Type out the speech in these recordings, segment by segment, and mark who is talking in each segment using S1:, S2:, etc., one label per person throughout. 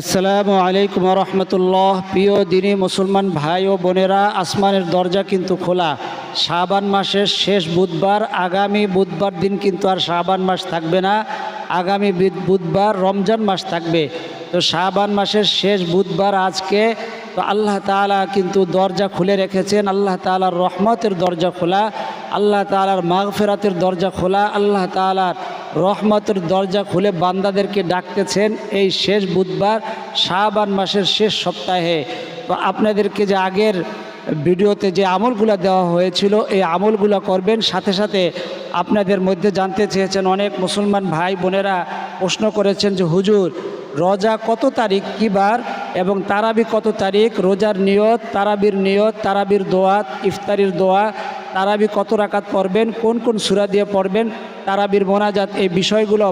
S1: আসসালামু আলাইকুম রহমতুল্লাহ। প্রিয় দিনী মুসলমান ভাই ও বোনেরা, আসমানের দরজা কিন্তু খোলা। শাবান মাসের শেষ বুধবার, আগামী বুধবার দিন কিন্তু আর শাবান মাস থাকবে না। আগামী বুধবার রমজান মাস থাকবে। তো শাবান মাসের শেষ বুধবার আজকে, তো আল্লাহ তাআলা কিন্তু দরজা খুলে রেখেছেন। আল্লাহ তাআলার রহমতের দরজা খোলা। আল্লাহ তাআলার মাগফেরাতের দরজা খোলা। আল্লাহ তাআলার রহমতের দরজা খুলে বান্দাদেরকে ডাকতেছেন এই শেষ বুধবার শাহবান মাসের শেষ সপ্তাহে। আপনাদেরকে যে আগের ভিডিওতে যে আমলগুলো দেওয়া হয়েছিল, এই আমলগুলো করবেন, সাথে সাথে আপনাদের মধ্যে জানতে চেয়েছেন অনেক মুসলমান ভাই বোনেরা প্রশ্ন করেছেন যে, হুজুর, রোজা কত তারিখ? কী বার? এবং তারাবি কত তারিখ? রোজার নিয়ত, তারাবির নিয়ত, তারাবির দোয়া, ইফতারির দোয়া তারাবি কত রাকাত পড়বেন, কোন কোন সুরা দিয়ে পড়বেন, তারাবির মোনাজাত, এই বিষয়গুলো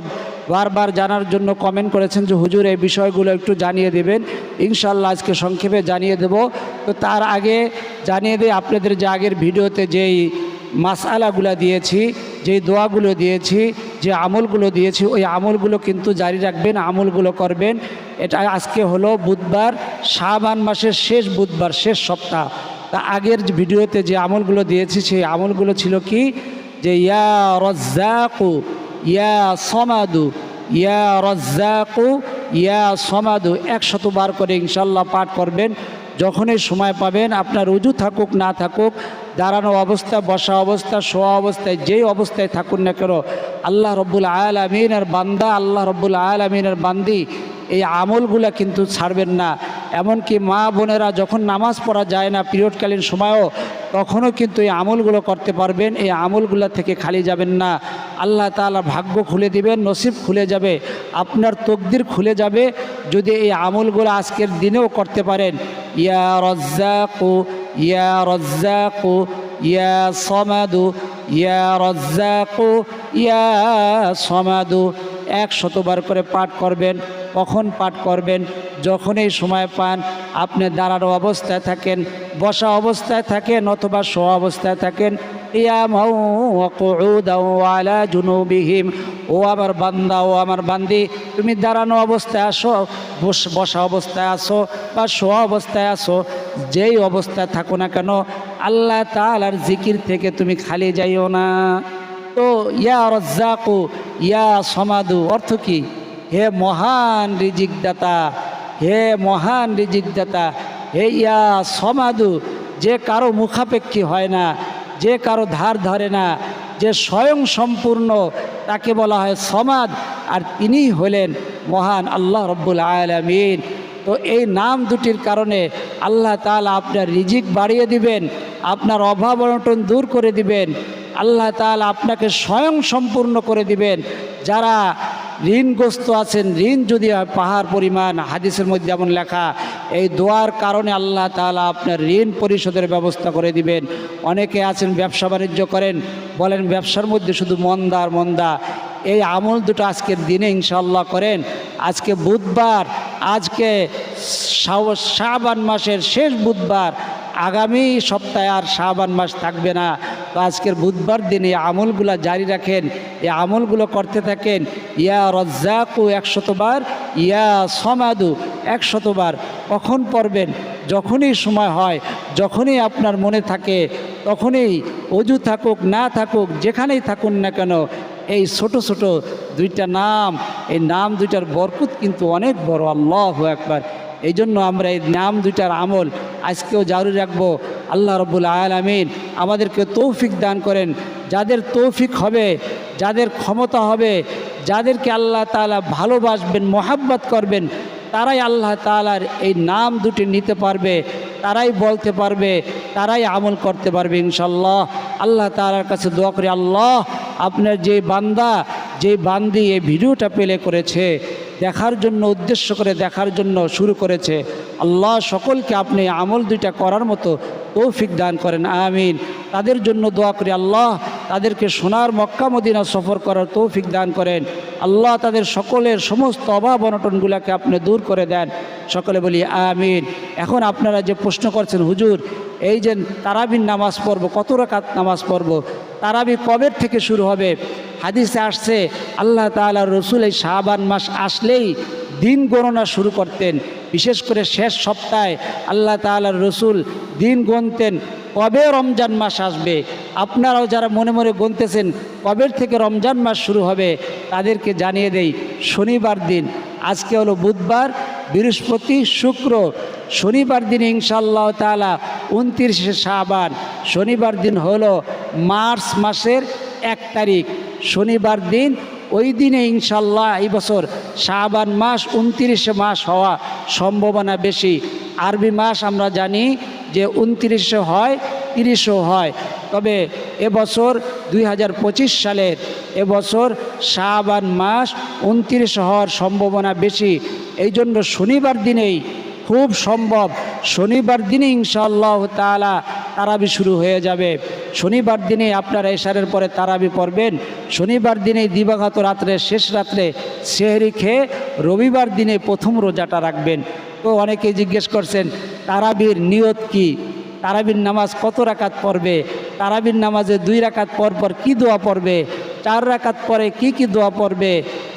S1: বারবার জানার জন্য কমেন্ট করেছেন যে হুজুর এই বিষয়গুলো একটু জানিয়ে দেবেন ইনশাল্লাহ আজকে সংক্ষেপে জানিয়ে দেব। তো তার আগে জানিয়ে দেয় আপনাদের যে আগের ভিডিওতে যেই মাসালাগুলো দিয়েছি, যেই দোয়াগুলো দিয়েছি, যে আমলগুলো দিয়েছি, ওই আমলগুলো কিন্তু জারি রাখবেন, আমলগুলো করবেন। এটা আজকে হলো বুধবার, শাবান মাসের শেষ বুধবার, শেষ সপ্তাহ। তা আগের ভিডিওতে যে আমলগুলো দিয়েছি, সেই আমলগুলো ছিল কি? যে ইয়া রজ্জাকু, ইয়া সমাদু, ইয়া রজ্জাকু, ইয়া সমাদু। একশতবার করে ইনশাল্লাহ পাঠ করবেন। যখনই সময় পাবেন, আপনার উজু থাকুক, না থাকুক, দাঁড়ানো অবস্থা, বসা অবস্থা, শোয়া অবস্থায়, যেই অবস্থায় থাকুন না কেন, আল্লাহ রব্বুল আয়াল আমিনের বান্দা, আল্লাহ রব্বুল আয়াল আমিনের বান্দি, এই আমলগুলা কিন্তু ছাড়বেন না। এমনকি মা বোনেরা যখন নামাজ পড়া যায় না, পিরিয়ডকালীন সময়ও, তখনও কিন্তু এই আমলগুলো করতে পারবেন। এই আমলগুলো থেকে খালি যাবেন না। আল্লাহ তাআলা ভাগ্য খুলে দিবেন, নসিব খুলে যাবে, আপনার তকদির খুলে যাবে। যদি এই আমলগুলো আজকের দিনেও করতে পারেন, ইয়া রজ্জাকু ইয়া রজ্জাকু, ইয়া সমাদু, ইয়া রজ্জাকু, ইয়া সমাদু এক শতবার করে পাঠ করবেন। কখন পাঠ করবেন? যখনই সময় পান, আপনি দাঁড়ানো অবস্থায় থাকেন, বসা অবস্থায় থাকেন অথবা শো অবস্থায় থাকেন। জুনুবিহিম। ও আমার বান্দা, ও আমার বান্দি, তুমি দাঁড়ানো অবস্থায় আসো, বস- বসা অবস্থায় আসো বা শোয়া অবস্থায় আসো, যেই অবস্থায় থাকো না কেন, আল্লাহ তালার জিকির থেকে তুমি খালি যাইও না। তো ইয়া রজ্জাকু, ইয়া সমাদু, অর্থ কি? হে মহান রিজিকদাতা, হে মহান রিজিকদাতা, হে ইয়া সমাদু, যে কারও মুখাপেক্ষী হয় না, যে কারও ধার ধরে না, যে স্বয়ং সম্পূর্ণ, তাকে বলা হয় সমাদ, আর তিনিই হলেন মহান আল্লাহ রব্বুল আলমিন। তো এই নাম দুটির কারণে আল্লাহ তালা আপনার রিজিক বাড়িয়ে দিবেন, আপনার অভাব অনটন দূর করে দিবেন আল্লাহ তাআলা আপনাকে স্বয়ং সম্পূর্ণ করে দিবেন। যারা ঋণগ্রস্ত আছেন, ঋণ যদি পাহাড় পরিমাণ, হাদিসের মধ্যে যেমন লেখা, এই দোয়ার কারণে আল্লাহ তাআলা আপনার ঋণ পরিশোধের ব্যবস্থা করে দিবেন। অনেকে আছেন, ব্যবসা বাণিজ্য করেন, বলেন ব্যবসার মধ্যে শুধু মন্দা আর মন্দা। এই আমল দুটো আজকের দিনে ইনশাল্লাহ করেন। আজকে বুধবার, আজকে শাবান মাসের শেষ বুধবার। আগামী সপ্তাহে আর শাবান মাস থাকবে না। তো আজকের বুধবার দিনে এই আমলগুলো জারি রাখেন, এই আমলগুলো করতে থাকেন, ইয়া রজ্জাকু একশতবার, ইয়া সমাদু একশতবার। কখন পড়বেন? যখনই সময় হয়, যখনই আপনার মনে থাকে, তখনই অজু থাকুক, না থাকুক, যেখানেই থাকুন না কেন এই ছোট ছোট দুইটা নাম, এই নাম দুইটার বরকত কিন্তু অনেক বড়, আল্লাহ একবার এই জন্য আমরা এই নাম দুইটার আমল আজকেও জারি রাখব। আল্লাহ রব্বুল আলমিন আমাদেরকে তৌফিক দান করেন। যাদের তৌফিক হবে, যাদের ক্ষমতা হবে, যাদেরকে আল্লাহ তাআলা ভালোবাসবেন, মোহাব্বত করবেন, তারাই আল্লাহ তাআলার এই নাম দুটি নিতে পারবে, তারাই বলতে পারবে, তারাই আমল করতে পারবে ইনশাল্লাহ আল্লাহ তালার কাছে দোয়া করি, আল্লাহ আপনার যে বান্দা, যে বান্দি এই ভিডিওটা পেলে করেছে, দেখার জন্য, উদ্দেশ্য করে দেখার জন্য শুরু করেছে, আল্লাহ সকলকে আপনি আমল দুইটা করার মতো তৌফিক দান করেন, আমিন। তাদের জন্য দোয়া করি, আল্লাহ তাদেরকে সোনার মক্কা মদিনা সফর করার তৌফিক দান করেন। আল্লাহ তাদের সকলের সমস্ত অভাব অনটনগুলোকে আপনি দূর করে দেন। সকলে বলি, আমিন। এখন আপনারা যে প্রশ্ন করছেন, হুজুর, এই যে তারাবির নামাজ পড়ব, কত রাকাত নামাজ পড়ব, তারাবি কবের থেকে শুরু হবে? হাদিসে আসছে, আল্লাহ তাআলা রসুল এই শাহবান মাস আসলেই দিন গণনা শুরু করতেন। বিশেষ করে শেষ সপ্তাহে আল্লাহ তাআলার রসুল দিন গণতেন। কবে রমজান মাস আসবে? আপনারাও যারা মনে মনে গুনতেছেন কবের থেকে রমজান মাস শুরু হবে তাদেরকে জানিয়ে দেই, শনিবার দিন। আজকে হলো বুধবার, বৃহস্পতি, শুক্র। শনিবার দিন ইনশাল্লাহ তালা উনত্রিশে শাহবান শনিবার দিন হলো মার্চ মাসের এক তারিখ। শনিবার দিন ওই দিনে ইনশাল্লাহ এই বছর শাহবান মাস উনত্রিশে মাস হওয়া সম্ভাবনা বেশি। আরবি মাস আমরা জানি যে উনত্রিশে হয় তিরিশও হয়। তবে এবছর দুই হাজার পঁচিশ সালের এবছর শাহবান মাস উনত্রিশ হওয়ার সম্ভাবনা বেশি। এই জন্য শনিবার দিনেই খুব সম্ভব, শনিবার দিনে ইনশাআল্লাহ তালা তারাবি শুরু হয়ে যাবে। শনিবার দিনে আপনারা এশারের পরে তারাবি পড়বেন। শনিবার দিনে দিবাগত রাত্রে, শেষ রাত্রে সেহরি খেয়ে রবিবার দিনে প্রথম রোজাটা রাখবেন। তো অনেকে জিজ্ঞেস করছেন, তারাবির নিয়ত কি? তারাবির নামাজ কত রাকাত পড়বে? তারাবির নামাজে দুই রাকাত পর পর কী দোয়া পড়বে? চার রাকাত পরে কি কি দোয়া পড়বে?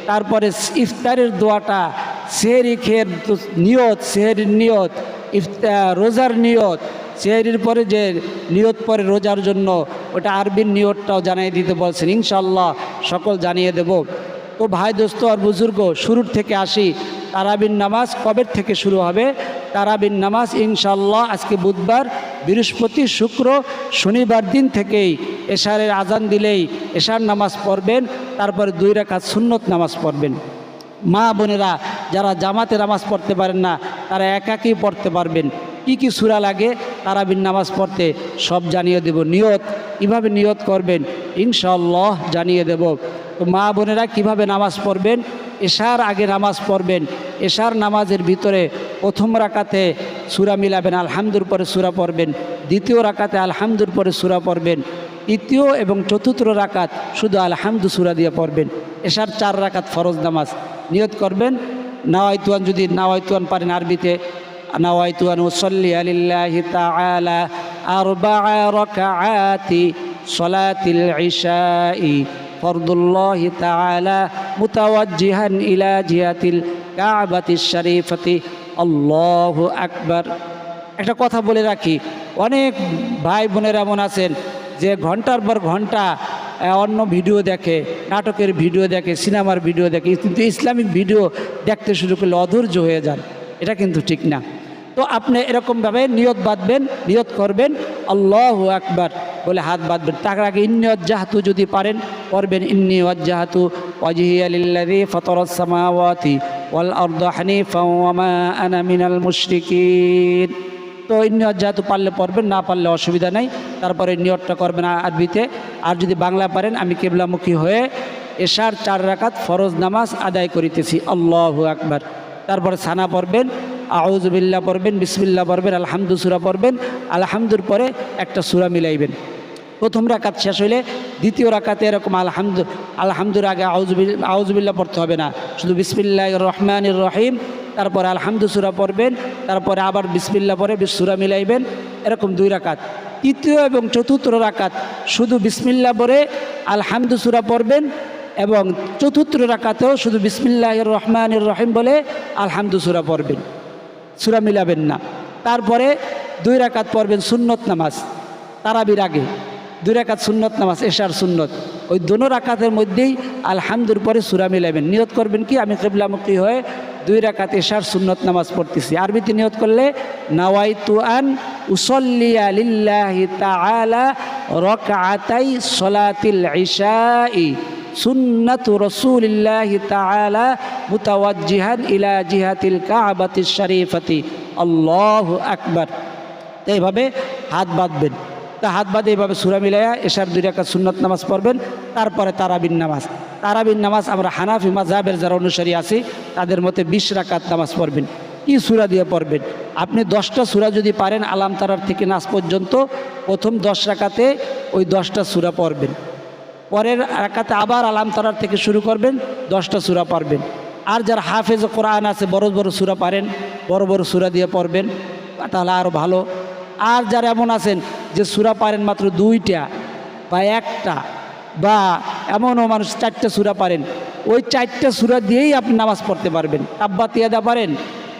S1: তারপরে ইফতারের দোয়াটা, সেহরি খেয়ের নিয়ত, সেহরির নিয়ত ইফতা রোজার নিয়ত সেহরির পরে যে নিয়ত পরে রোজার জন্য ওটা আরবির নিয়তটাও জানিয়ে দিতে বলছেন। ইনশাল্লাহ সকল জানিয়ে দেব। তো ভাই দোস্ত আর বুজুর্গ, শুরুর থেকে আসি। তারাবিন নামাজ কবের থেকে শুরু হবে? তারাবিন নামাজ ইনশাল্লাহ আজকে বুধবার, বৃহস্পতি, শুক্র, শনিবার দিন থেকেই এশারের আজান দিলেই এশার নামাজ পড়বেন, তারপরে দুই রেখা সুন্নত নামাজ পড়বেন। মা বোনেরা যারা জামাতে নামাজ পড়তে পারেন না, তারা একাকই পড়তে পারবেন। কি কি সুরা লাগে তারাবিন নামাজ পড়তে সব জানিয়ে দেব। নিয়ত, কীভাবে নিয়ত করবেন? ইনশাল্লাহ জানিয়ে দেব। তো মা বোনেরা কীভাবে নামাজ পড়বেন? এশার আগে নামাজ পড়বেন। এশার নামাজের ভিতরে প্রথম রাকাতে সুরা মিলাবেন, আলহামদুর পরে সুরা পড়বেন। দ্বিতীয় রাকাতে আলহামদুর পরে সুরা পড়বেন। তৃতীয় এবং চতুর্থ রাকাত শুধু আলহামদু সুরা দিয়ে পড়বেন। এশার চার রাকাত ফরজ নামাজ। নিয়ত করবেন? নাওয়াইতুয়ান যদি নাওয়াইতুয়ান পারেন আরবিতে। নাওয়াইতুয়ান উসল্লি আলিল্লাহি তাআলা আরবাআ রাকাআতি সলাতিল ইশাই ফরদুল্লাহি তাআলা মুতাওয়াজ্জিহান ইলা জিহাতিল কাবাতিশ শরীফাতি আল্লাহু আকবার একটা কথা বলে রাখি, অনেক ভাই বোনেরা এমন আছেন যে ঘণ্টার পর ঘণ্টা অন্য ভিডিও দেখে, নাটকের ভিডিও দেখে, সিনেমার ভিডিও দেখে, কিন্তু ইসলামিক ভিডিও দেখতে শুরু করলে অধৈর্য হয়ে যান। এটা কিন্তু ঠিক না। তো আপনি এরকমভাবে নিয়ত বাঁধবেন, নিয়ত করবেন, আল্লাহ আকবার বলে হাত বাঁধবেন। তার আগে ইন্নি অজ্জাহাতু যদি পারেন, পড়বেন ইন্নি অজ্জাহাতু অজহি আলিল্লাদি ফতরসামাওয়াতি ওয়াল আরদ হানিফা আনা মিনাল মুশরিকিন। তো এই যেহেতু পারলে পড়বেন, না পারলে অসুবিধা নাই। তারপরে নিয়তটা করবেন আরবিতে। আর যদি বাংলা পারেন, আমি কেবলামুখী হয়ে এশার চার রাকাত ফরজ নামাজ আদায় করিতেছি। আল্লাহু আকবার। তারপরে সানা পড়বেন আউজবিল্লা পড়বেন বিসমিল্লা পড়বেন আলহামদু সুরা পড়বেন, আলহামদুর পরে একটা সুরা মিলাইবেন। প্রথম রাকাত শেষ হইলে দ্বিতীয় রাকাতে এরকম আলহামদু, আলহামদুর আগে আউজবিল আউজবিল্লা পড়তে হবে না। শুধু বিসমিল্লাহ রহমানির রহিম, তারপরে আলহামদু সুরা পড়বেন, তারপরে আবার বিসমিল্লা পরে সুরা মিলাইবেন, এরকম দুই রাকাত। তৃতীয় এবং চতুর্থ রাকাত শুধু বিসমিল্লা পরে আলহামদু সুরা পড়বেন এবং চতুর্থ রাকাতেও শুধু বিসমিল্লাহ রহমানির রহিম বলে আলহামদু সুরা পড়বেন। সুরা মিলাবেন না। তারপরে দুই রাকাত পড়বেন সুন্নত নামাজ, তারাবির আগে। দুই রাকাত সুন্নত নামাজ, এশার সুন্নত। ওই দোনো রাকাতের মধ্যেই আলহামদুর পরে সুরা মিলাবেন। নিয়ত করবেন কি? আমি কেবলামুখী হয়ে দুই রাকাত এশার সুন্নত নামাজ পড়তেছি। আরবিতে নিয়ত করলে, নাওয়াইতু আন উসল্লিয়া তাআলা রকআতাই সলাতিল ইশাই। সুন্নাতু রসুলিল্লাহি তাআলা মুতাওয়াজ্জিহান ইলা জিহাতিল কাবাতিশ শরীফাতি। আল্লাহু আকবার। এইভাবে হাত বাঁধবেন। তা হাত বাঁধে এইভাবে সুরা মিলাইয়া এশার দুই রাকাত সুন্নত নামাজ পড়বেন, তারপরে তারাবিন নামাজ। তারাবিন নামাজ আমরা হানাফি মাযহাবের যারা অনুসারী আছি, তাদের মতে বিশ রাকাত নামাজ পড়বেন। কি সুরা দিয়ে পড়বেন? আপনি দশটা সুরা যদি পারেন, আলাম তারার থেকে নাচ পর্যন্ত প্রথম দশ রাকাতে ওই দশটা সুরা পড়বেন। পরের রাকাতে আবার আলাম তারার থেকে শুরু করবেন, দশটা সুরা পারবেন আর যারা হাফেজ কোরআন আছে, বড় বড় সুরা পারেন, বড় বড় সুরা দিয়ে পড়বেন, তাহলে আরও ভালো। আর যারা এমন আছেন যে সুরা পারেন মাত্র দুইটা বা একটা বা এমনও মানুষ চারটে সুরা পারেন, ওই চারটে সুরা দিয়েই আপনি নামাজ পড়তে পারবেন। আব্বা তিয়াদা পারেন,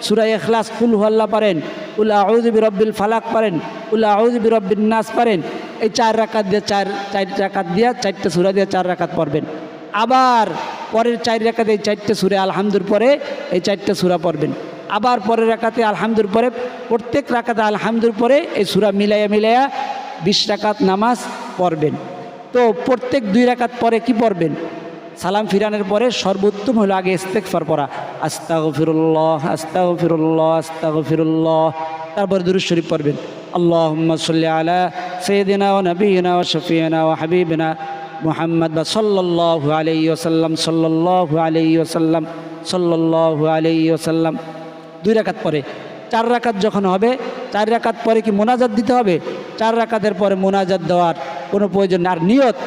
S1: সুরা এখলাস কুল হল্লা পারেন উল্লা আউজবি রব্বিল ফালাক পারেন উল্লা আউজবি রব্বিন নাস পারেন এই চার রাকাত দিয়ে চার চার রাকাত দিয়ে চারটে সুরা দিয়ে চার রাকাত পড়বেন। আবার পরের চার রাকাতে এই চারটে সুরে আলহামদুর পরে এই চারটে সুরা পড়বেন। আবার পরের রাকাতে আলহামদুর পরে প্রত্যেক রাকাতে আলহামদুর পরে এই সুরা মিলাইয়া মিলাইয়া বিশ রাকাত নামাজ পড়বেন। তো প্রত্যেক দুই রাকাত পরে কি পড়বেন? সালাম ফিরানের পরে সর্বোত্তম হলো আগে ইস্তেকফার পড়া। আস্তাগ ফিরুল্লাহ আস্তাগ ফিরুল্লাহ আস্তাগ ফিরুল্লাহ তারপরে দুরুদ শরীফ পড়বেন। সাল্লি আলা সৈয়দিনা ও নবীনা ও শফিনা ও হাবিবিনা মুহাম্মদ বা সাল্লাল্লাহু আলাইহি ওসাল্লাম সাল্লাল্লাহু আলাইহি ওসাল্লাম সাল্লাল্লাহু আলাইহি ওসাল্লাম দুই রাকাত পরে। চার রাকাত যখন হবে, চার রাকাত পরে কি মোনাজাত দিতে হবে? চার রাকাতের পরে মোনাজাত দেওয়ার কোনো প্রয়োজন আর নিয়ত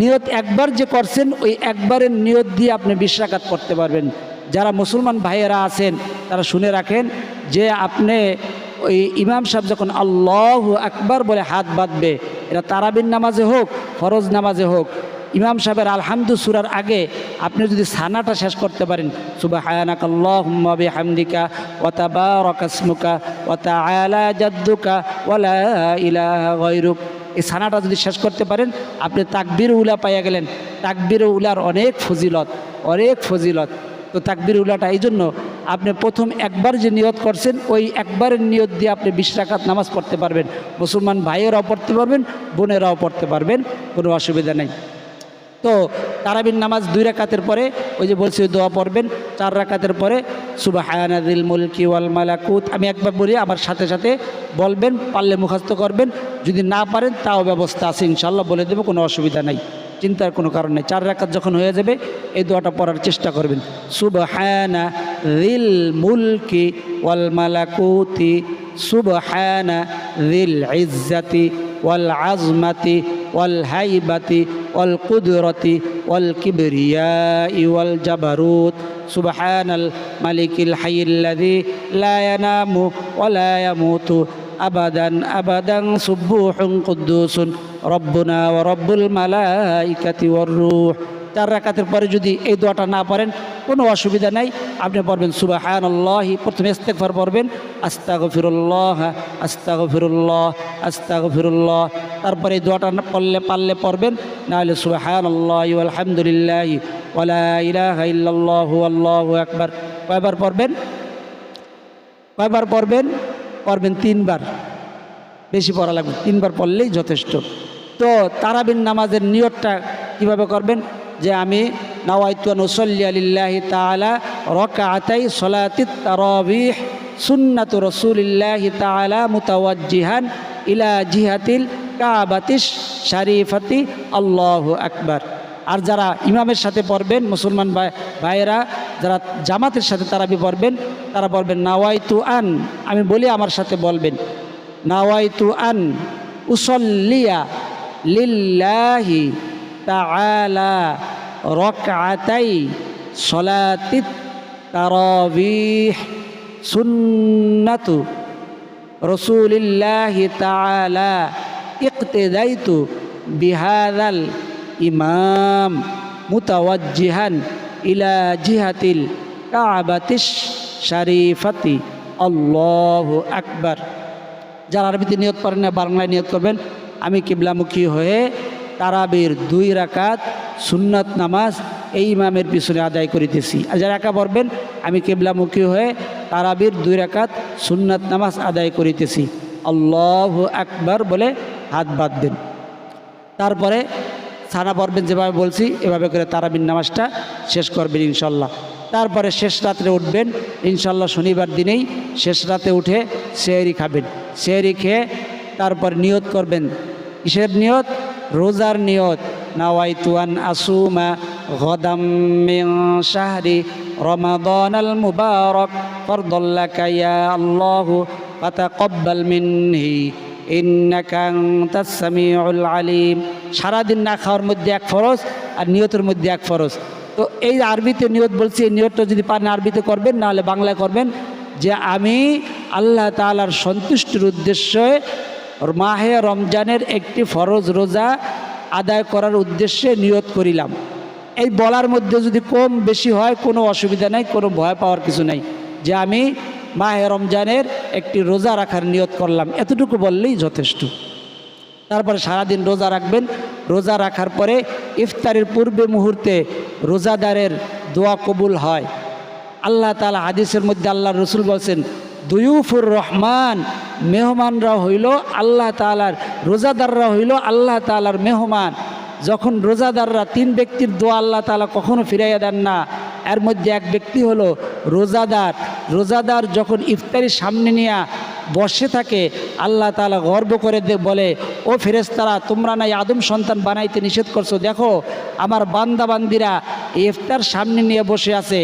S1: নিয়ত একবার যে করছেন, ওই একবারের নিয়ত দিয়ে আপনি বিশ রাকাত করতে পারবেন। যারা মুসলমান ভাইয়েরা আছেন, তারা শুনে রাখেন যে আপনি ওই ইমাম সাহেব যখন আল্লাহ আকবার বলে হাত বাঁধবে, এটা তারাবিন নামাজে হোক, ফরজ নামাজে হোক, ইমাম সাহেবের আলহামদু সুরার আগে আপনি যদি সানাটা শেষ করতে পারেন সুবাহ হায়ানাক আল্লাহুম্মা বিহামদিকা ওয়া তাবারাকাসমুকা ওয়া তাআলা জাদ্দুকা ওয়া লা ইলাহা গায়রুক। এই সানাটা যদি শেষ করতে পারেন, আপনি তাকবির উলা পাইয়া গেলেন। তাকবির উলার অনেক ফজিলত অনেক ফজিলত। তো তাকবির উলাটা এই জন্য আপনি প্রথম একবার যে নিয়ত করছেন, ওই একবারের নিয়ত দিয়ে আপনি বিশ রাকাত নামাজ পড়তে পারবেন। মুসলমান ভাইয়েরাও পড়তে পারবেন, বোনেরাও পড়তে পারবেন, কোনো অসুবিধা নেই। তো তারাবিন নামাজ দুই রাকাতের পরে, ওই যে বলছি দোয়া পড়বেন, চার রাকাতের পরে, সুবাহানাদিল মুলকি ওয়াল মালাকুত, আমি একবার বলি, আমার সাথে সাথে বলবেন, পারলে মুখস্থ করবেন, যদি না পারেন তাও ব্যবস্থা আছে ইনশাল্লাহ বলে দেবো, কোনো অসুবিধা নাই, চিন্তার কোনো কারণ নেই। চার রাকাত যখন হয়ে যাবে, এই দোয়াটা পড়ার চেষ্টা করবেন। সুবহানা ذي الملك والملكوت سبحان ذي العزة والعظمة والهيبة والقدرة والكبرياء والجبروت سبحان الملك الحي الذي لا ينام ولا يموت أبدا أبدا سبوح قدوس ربنا ورب الملائكة والروح চার রাকাতের পরে যদি এই দোয়াটা না পারেন, কোনো অসুবিধা নাই। আপনি পড়বেন সুবাহান আল্লাহি প্রথমে ইস্তেকফার পড়বেন আস্তাগ ফিরুল্লাহ আস্তাগ ফিরুল্লাহ আস্তাগ ফিরুল্লাহ তারপরে এই দোয়াটা পড়লে, পারলে পড়বেন, নাহলে সুবাহান আল্লাহ আলহামদুলিল্লাহ ইল্লাল্লাহু, আল্লাহু আকবার। কয়বার পড়বেন? কয়বার পড়বেন? পড়বেন তিনবার। বেশি পড়া লাগবে। তিনবার পড়লেই যথেষ্ট। তো তারাবিন নামাজের নিয়তটা কীভাবে করবেন? যে আমি নওয়াইতুয়ান ওসল্লি আলিল্লাহি তালা রকাআতাই সলাতিত তারাবিহ সুন্নাত রসুলিল্লাহি তালা মুতাওয়াজ্জিহান ইলা জিহাতিল কাবাতিস শারিফাতি। আল্লাহ আকবার। আর যারা ইমামের সাথে পড়বেন, মুসলমান ভাই ভাইয়েরা, যারা জামাতের সাথে তারাবি পড়বেন, তারা বলবেন নাওয়াইতু আন। আমি বলি আমার সাথে বলবেন, নাওয়াইতু আন উসল্লিয়া লিল্লাহি শারিফাতি। আকবার। যারা আরবিতে নিয়ত করেন না বাংলায় নিয়ত করবেন আমি কিবলামুখী হয়ে তারাবির দুই রাকাত, সুন্নত নামাজ এই ইমামের পিছনে আদায় করিতেছি। আর যারা একা পড়বেন, আমি কেবলামুখী হয়ে তারাবির দুই রাকাত, সুন্নত নামাজ আদায় করিতেছি। আল্লাহ আকবার বলে হাত বাঁধবেন। তারপরে সানা পড়বেন যেভাবে বলছি, এভাবে করে তারাবিন নামাজটা শেষ করবেন ইনশাল্লাহ। তারপরে শেষ রাত্রে উঠবেন, ইনশাল্লাহ শনিবার দিনেই শেষ রাতে উঠে শেয়ারি খাবেন। শেয়ারি খেয়ে তারপর নিয়ত করবেন। কিসের নিয়ত? রোজার নিয়ত, নাওয়াইতুয়ান আসুমা গদাম শাহরি রমাদান আল মুবারক, ফরদুল্লাকা ইয়া আল্লাহু ফাতাকাব্বাল মিনহি ইন্নাকা আনতাস সামিউল আলিম। সারাদিন না খাওয়ার মধ্যে এক ফরজ আর নিয়তের মধ্যে এক ফরজ। তো এই আরবিতে নিয়ত বলছি, এই নিয়তটা যদি পারেন আরবিতে করবেন, নাহলে বাংলায় করবেন যে আমি আল্লাহ তালার সন্তুষ্টির উদ্দেশ্যে মাহে রমজানের একটি ফরজ রোজা আদায় করার উদ্দেশ্যে নিয়ত করিলাম। এই বলার মধ্যে যদি কম বেশি হয়, কোনো অসুবিধা নেই, কোনো ভয় পাওয়ার কিছু নেই। যে আমি মাহে রমজানের একটি রোজা রাখার নিয়ত করলাম, এতটুকু বললেই যথেষ্ট। তারপরে সারাদিন রোজা রাখবেন। রোজা রাখার পরে ইফতারের পূর্বে মুহূর্তে রোজাদারের দোয়া কবুল হয়। আল্লাহ তালা হাদিসের মধ্যে আল্লাহ রসুল বলছেন দুয়ুফুর রহমান মেহমানরা হইল আল্লাহ তালার রোজাদাররা হইল আল্লাহ তালার মেহমান। যখন রোজাদাররা তিন ব্যক্তির দোয়া আল্লাহ তালা কখনো ফিরাইয়া দেন না, এর মধ্যে এক ব্যক্তি হলো রোজাদার। রোজাদার যখন ইফতারির সামনে নিয়ে বসে থাকে, আল্লাহ তালা গর্ব করে দে বলে, ও ফেরেস্তারা তোমরা নাই আদম সন্তান বানাইতে নিষেধ করছ। দেখো, আমার বান্দা বান্দিরা ইফতার সামনে নিয়ে বসে আছে,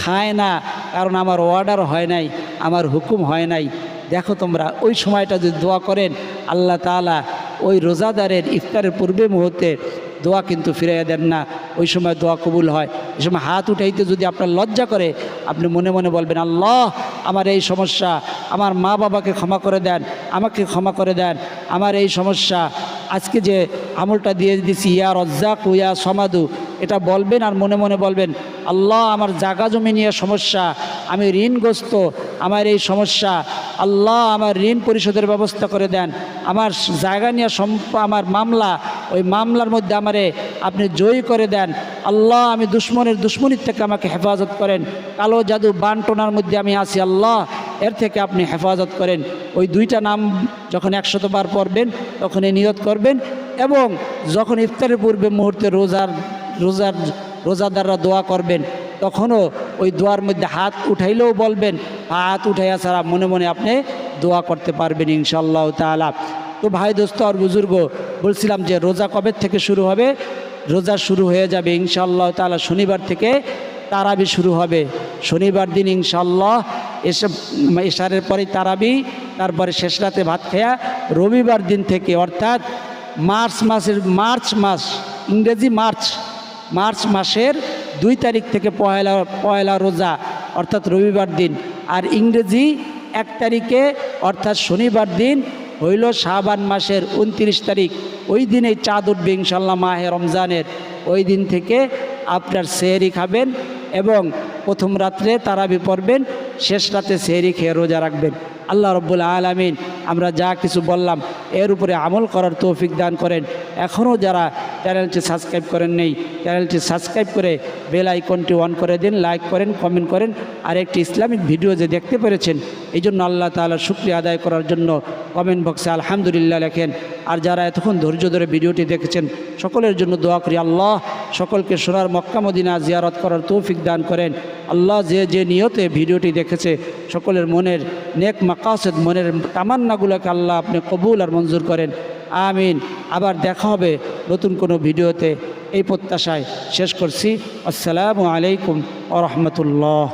S1: খায় না, কারণ আমার অর্ডার হয় নাই। আমার হুকুম হয় নাই। দেখো তোমরা, ওই সময়টা যদি দোয়া করেন, আল্লাহ তালা ওই রোজাদারের ইফতারের পূর্বে মুহূর্তে দোয়া কিন্তু ফিরাইয়া দেন না। ওই সময় দোয়া কবুল হয়। এই সময় হাত উঠাইতে যদি আপনার লজ্জা করে, আপনি মনে মনে বলবেন, আল্লাহ, আমার এই সমস্যা, আমার মা বাবাকে ক্ষমা করে দেন, আমাকে ক্ষমা করে দেন, আমার এই সমস্যা, আজকে যে আমলটা দিয়ে দিছি, ইয়া রজ্জাক, ইয়া সমাদু, এটা বলবেন আর মনে মনে বলবেন, আল্লাহ, আমার জাগা জমি নিয়ে সমস্যা, আমি ঋণগ্রস্ত, আমার এই সমস্যা, আল্লাহ, আমার ঋণ পরিশোধের ব্যবস্থা করে দেন, আমার জায়গা নিয়ে আমার মামলা, ওই মামলার মধ্যে আমারে আপনি জয়ী করে দেন। আল্লাহ, আমি দুশ্মনের দুশ্মনির থেকে আমাকে হেফাজত করেন। কালো জাদু বানটোনার মধ্যে আমি আছি, আল্লাহ, এর থেকে আপনি হেফাজত করেন। ওই দুইটা নাম যখন একশতবার পড়বেন তখন এই নিয়ত করবেন এবং যখন ইফতারের পূর্বে মুহূর্তে রোজার রোজার, রোজাদাররা দোয়া করবেন, তখনও ওই দোয়ার মধ্যে হাত উঠাইলেও বলবেন, হাত উঠাইয়া ছাড়া মনে মনে আপনি দোয়া করতে পারবেন ইনশাল্লাহ তালা তো ভাই দোস্ত আর বুজুর্গ, বলছিলাম যে রোজা কবে থেকে শুরু হবে? রোজা শুরু হয়ে যাবে ইনশাল্লাহ তালা শনিবার থেকে তারাবি শুরু হবে। শনিবার দিন ইনশাল্লাহ এসব, এশারের পরে তারাবি, তারপরে শেষ রাতে ভাত খেয়া রবিবার দিন থেকে অর্থাৎ মার্চ মাসের, মার্চ মাস, ইংরেজি মার্চ মার্চ মাসের দুই তারিখ থেকে পয়লা পয়লা রোজা অর্থাৎ রবিবার দিন। আর ইংরেজি এক তারিখে অর্থাৎ শনিবার দিন হইল শাহবান মাসের উনত্রিশ তারিখ। ওই দিনেই চাঁদ উঠবে ইনশাল্লাহ মাহে রমজানের। ওই দিন থেকে আপনার সেহরি খাবেন এবং প্রথম রাত্রে তারাবি পড়বেন, শেষ রাতে সেহরি খেয়ে রোজা রাখবেন। আল্লাহ রব্বুল আলমিন, আমরা যা কিছু বললাম, এর উপরে আমল করার তৌফিক দান করেন। এখনও যারা চ্যানেলটি সাবস্ক্রাইব করেন নেই, চ্যানেলটি সাবস্ক্রাইব করে বেল আইকনটি অন করে দিন, লাইক করেন, কমেন্ট করেন। আর একটি ইসলামিক ভিডিও যে দেখতে পেরেছেন এই জন্য আল্লাহ তাআলার শুক্রিয়া আদায় করার জন্য কমেন্ট বক্সে আলহামদুলিল্লাহ লেখেন। আর যারা এতক্ষণ ধৈর্য ধরে ভিডিওটি দেখেছেন, সকলের জন্য দোয়া করি, আল্লাহ সকলকে সোনার মক্কা মদিনা জিয়ারত করার তৌফিক দান করেন। আল্লাহ যে যে নিয়তে ভিডিওটি দেখেছে, সকলের মনের নেক মাকাসেদ মনের তামান্নাগুলোকে আল্লাহ আপনি কবুল আর মঞ্জুর করেন। আমিন। আবার দেখা হবে নতুন কোনো ভিডিওতে। এই প্রত্যাশায় শেষ করছি। আসসালামু আলাইকুম আ রহমতুল্লাহ।